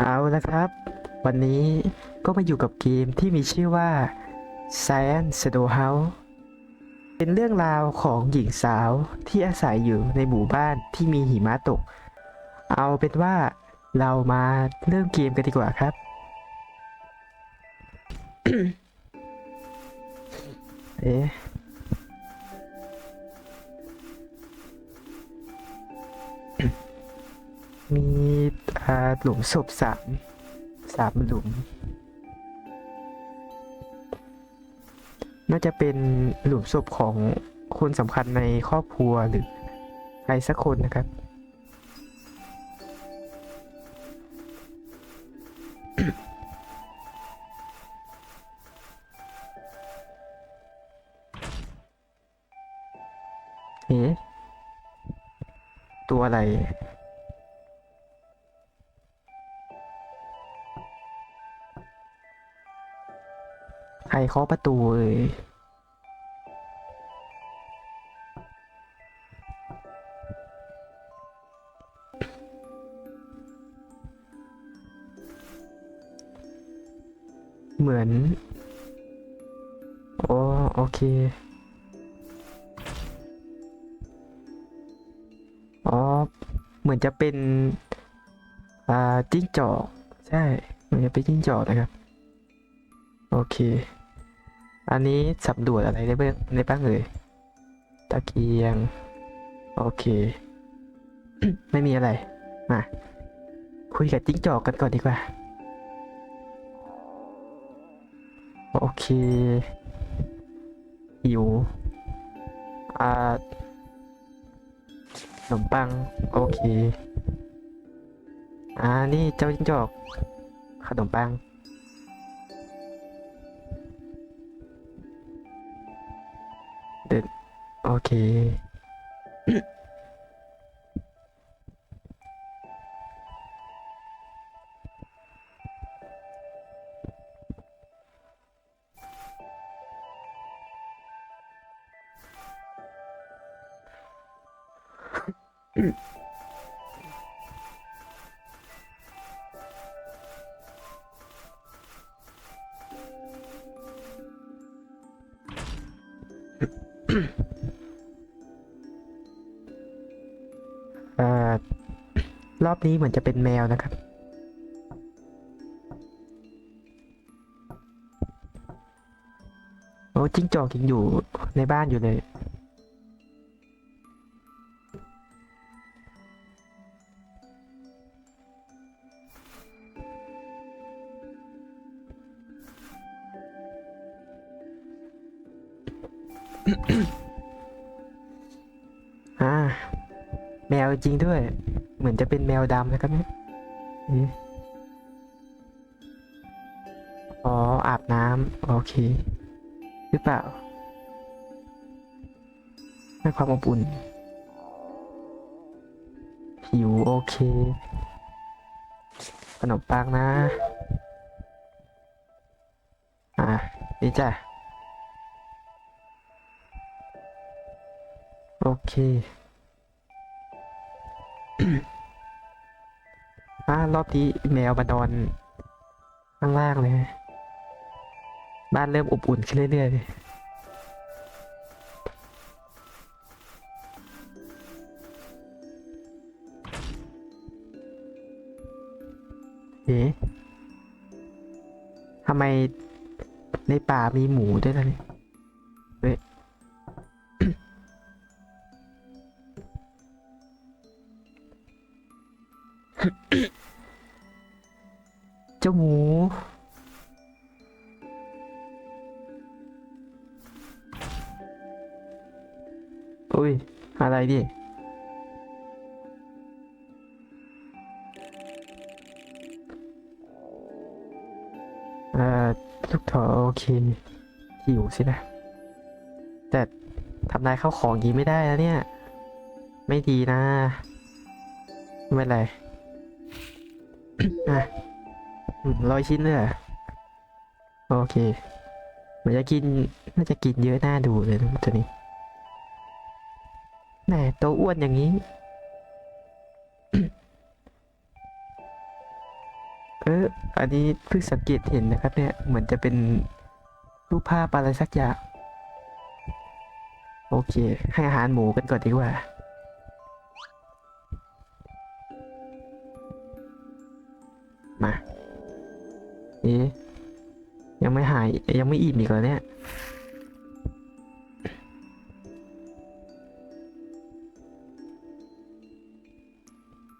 เอาละครับ วันนี้ก็มาอยู่กับเกมที่มีชื่อว่า Science Shadow House เป็นเรื่องราวของหญิงสาวที่อาศัยอยู่ในหมู่บ้านที่มีหิมะตก เอาเป็นว่าเรามาเริ่มเกมกันดีกว่าครับ เอ๊ะ มีหลุมศพสามสามหลุม น่าจะเป็นหลุมศพของคนสำคัญในครอบครัวหรือใครสักคนนะครับเอ๊ะตัวอะไร รเคาะประตูเอ่ยเหมือน โอ้โอเค อ๋อ เหมือนจะเป็น อ่าจิ้งจอก ใช่ เหมือนจะเป็นจิ้งจอกนะครับ โอเค อันนี้สำรวจอะไรได้บ้างในบ้างเอ่ยตะเกียง โอเค ไม่มีอะไร มา คุยกับจิ้งจอกกันก่อนดีกว่า โอเคหิวอ่าขนมปัง โอเค อ่า นี่เจ้าจิ้งจอก ขนมปัง เด็ดโอเค รอบนี้เหมือนจะเป็นแมวนะครับ โอ้จิ้งจอกยังอยู่ในบ้านอยู่เลย อ่า แมวจริงด้วย เหมือนจะเป็นแมวดำนะครับเนี่ยอ๋อ อาบน้ำโอเค หรือเปล่าให้ความอบอุ่น ผิวโอเค ขนมปังนะ อะนี่จ้ะ โอเคอ่ารอบนี้แมวมานอนข้างล่างเลยบ้านเริ่มอบอุ่นขึ้นเรื่อยๆเลยเอ๊ะทำไมในป่ามีหมูด้วยล่ะเนี่ย เจ้าหมู อุ้ย อะไรดิเอ่อลูกถอโอเคหิวสินะ แต่ทำลายข้าวของยี้ไม่ได้นะเนี่ย ไม่ดีนะ ไม่เป็นไร อะร้อยชิ้นเลยเหรอโอเคเหมันจะกินน่าจะกินเยอะน่าดูเลยนะตัวนี้แหมตัวอ้วนอย่างนี้ เออ อันนี้เพิ่งสังเกตเห็นนะครับ เนี่ย เหมือนจะเป็นรูปภาพอะไรสักอย่าง โอเค ให้อาหารหมูกันก่อนดีกว่า ยังไม่อิ่มอีกเหรอเนี่ย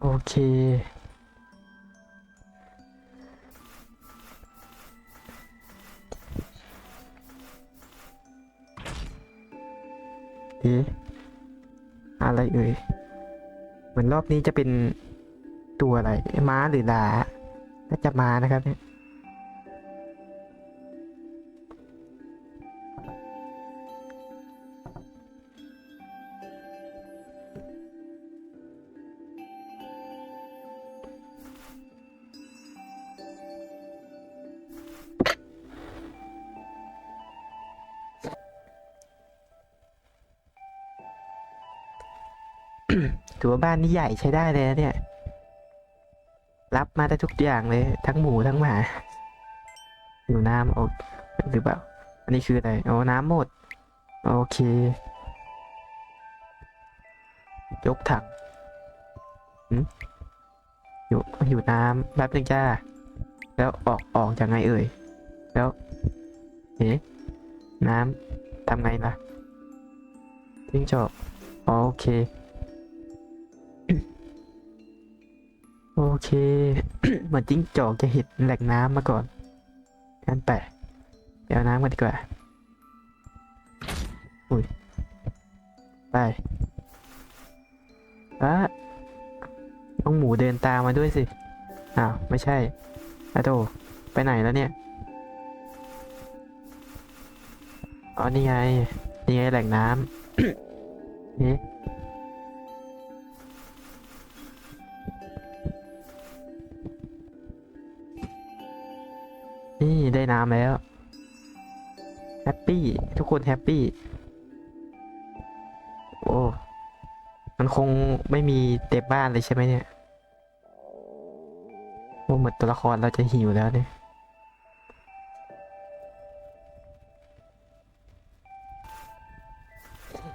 โอเคเอ๊ะอะไรเอ่ยเหมือนรอบนี้จะเป็นตัวอะไร ม้าหรือลาน่าจะม้านะครับเนี่ย ถือว่าบ้านนี้ใหญ่ใช้ได้เลยนะเนี่ย รับมาได้ทุกอย่างเลย ทั้งหมูทั้งหมาอยู่น้ำโอหรือเปล่า อันนี้คืออะไรโอ้น้ำหมด โอเค ยกถังอยู่อยู่น้ำแป๊บนึงจ้า แล้วออกออกยังไงเอ่ย แล้วเอ๊ะน้ำทำไงล่ะทิ้งจอบโอเค เค เหมือนจิ้งจอกจะเห็นแหล่งน้ำมาก่อนงั้นไปะเดี๋ยวน้ำกันดีกว่า อุ้ย ไปอะน้องหมูเดินตามมาด้วยสิ อ้าว ไม่ใช่อะโตไปไหนแล้วเนี่ย อ๋อ นี่ไง นี่ไงแหล่งน้ำนี่ ได้น้ำแล้วแฮปปี้ทุกคนแฮปปี้โอ้มันคงไม่มีเต็มบ้านเลยใช่ไหมเนี่ยโอ้เหมือนตัวละครเราจะหิวแล้วเนี่ย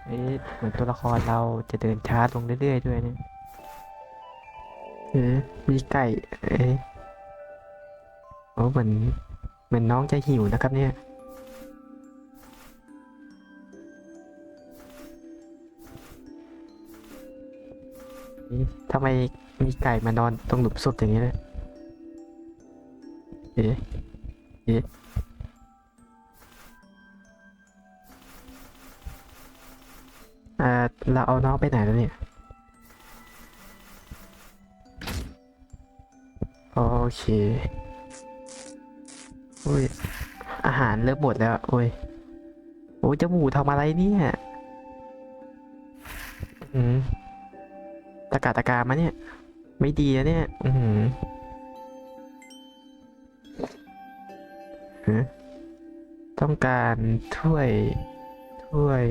เอ๊ะเหมือนตัวละครเราจะเดินช้าลงเรื่อยๆด้วยเนี่ยเอ๊ะมีไก่ เอ๊ะโอ้เหมือน เหมือนน้องจะหิวนะครับเนี่ย ทำไมมีไก่มานอนตรงหลุมศพอย่างนี้เลยเอ๊ะเอ๊ะอ่าเราเอาน้องไปไหนแล้วเนี่ย โอเค อ้ย อาหารเริ่มหมดแล้วโอ้ยโอ้ยจาหมูทำอะไรเนี่ยอืมตะกาตะกามาเนี่ย ไม่ดีนะเนี่ย อือหือฮะต้องการถ้วย ถ้วย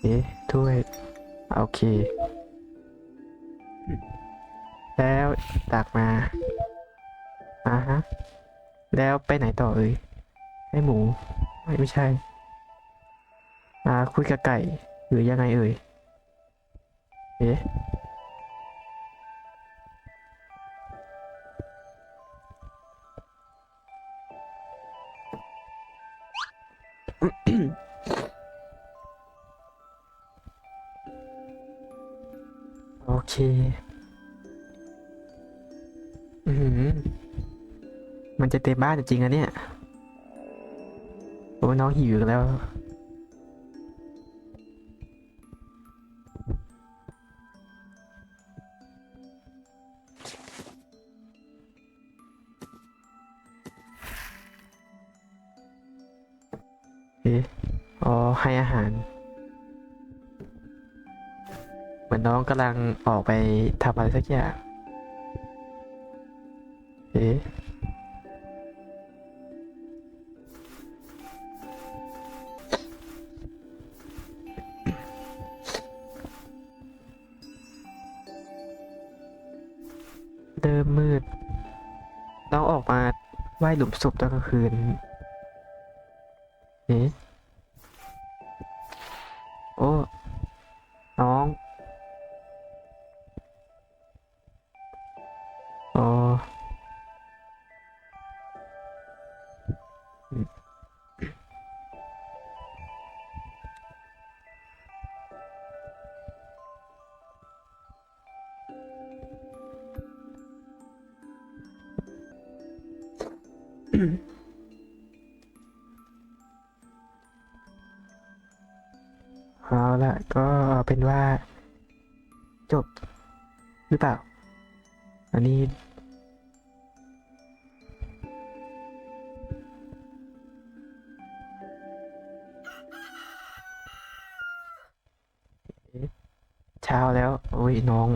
เอ๊ะ ถ้วย โอเค แล้วตักมา อ่าฮะ แล้วไปไหนต่อเอ่ยให้หมู ไม่ไม่ใช่ อ่าคุยกับไก่หรือยังไงเอ่ยเอ๊ะโอเค อือหือ มันจะเต็มบ้านจริงๆอะเนี่ยโอ้น้องหิวแล้วเอ๊ะอ๋อ ให้อาหาร เหมือนน้องกำลังออกไปทำอะไรสักอย่าง เอ๊ะ หว้หลุมศพตอนกลางคืนเอ๊ะ เอาละก็เป็นว่า จบ หรือเปล่า อันนี้ เช้าแล้ว โอ้ยน้อง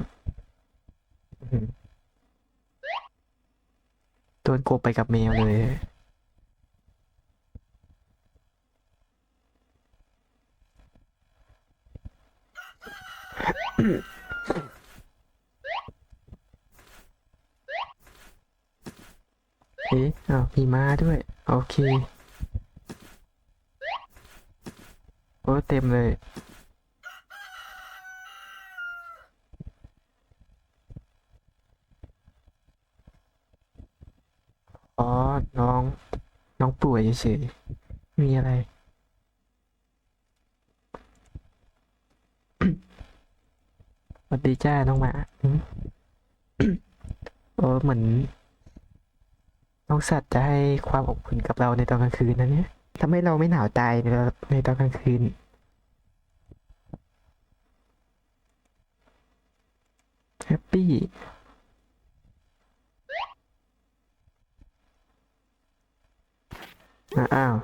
อื้อหือโดนกบไปกับแมวเลย เอ๊ะอ้าวมีม้าด้วย โอเค โอ้เต็มเลย อ๋อ น้อง น้องป่วยเฉยๆมีอะไร สวัสดีจ้า น้องหมาเออเหมือน น้องสัตว์จะให้ความอบอุ่นกับเราในตอนกลางคืนนะเนี่ยทำให้เราไม่หนาวตายในในตอนกลางคืนแฮปปี้ อะอ้าว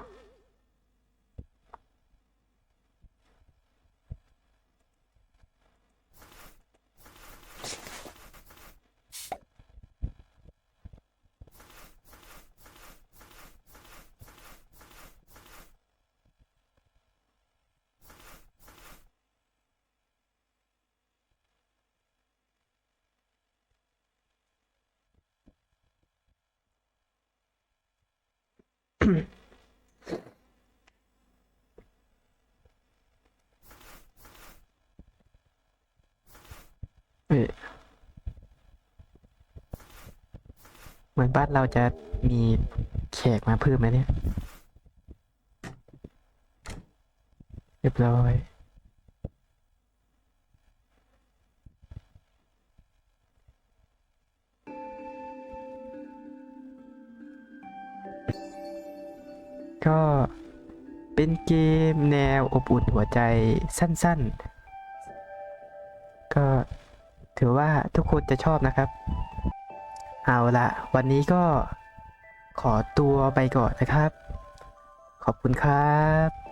เอ้ย เหมือนบ้านเราจะมีแขกมาเพิ่มไหมเนี่ย เรียบร้อยก็เป็นเกมแนวอบอุ่นหัวใจสั้นๆ ก็ถือว่าทุกคนจะชอบนะครับ เอาละวันนี้ก็ขอตัวไปก่อนนะครับ ขอบคุณครับ